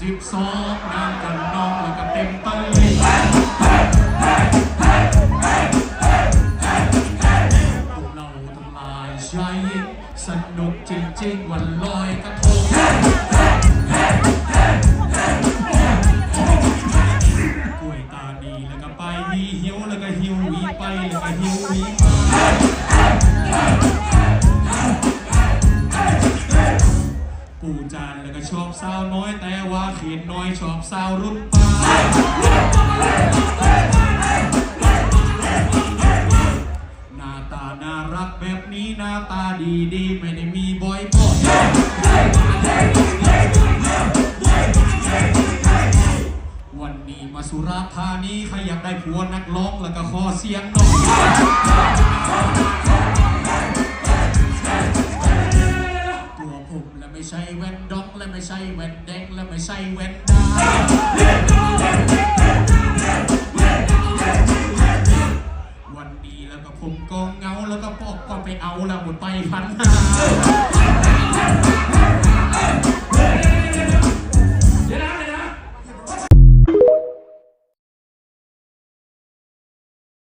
สิบสองนางกันน้องแล้วก็เต็มไปพวกเราทำลายใช้สนุกจริงๆวันลอยกระทงกล้วยตาดีแล้วก็ไปดีหิวแล้วก็หิวหีไปแล้วก็หิวหีมา ปู่จานแล้วก็ชอบสาวน้อยแต่ว่าเขียนน้อยชอบสาวรุ่นป้าหน้าตาน่ารักแบบนี้หน้าตาดีดีๆไม่ได้มีบอยบ่วันนี้มาสุราษฎร์ธานีใครอยากได้ผัวนักร้องแล้วก็ขอเสียงหน่อย ใช่แว่นดอกและไม่ใช่แว่นแดงและไม่ใช่แว่นดำวันดีแล้วก็ผมก็เงาแล้วก็ปอกก็ไปเอาละหมดไปพันห้า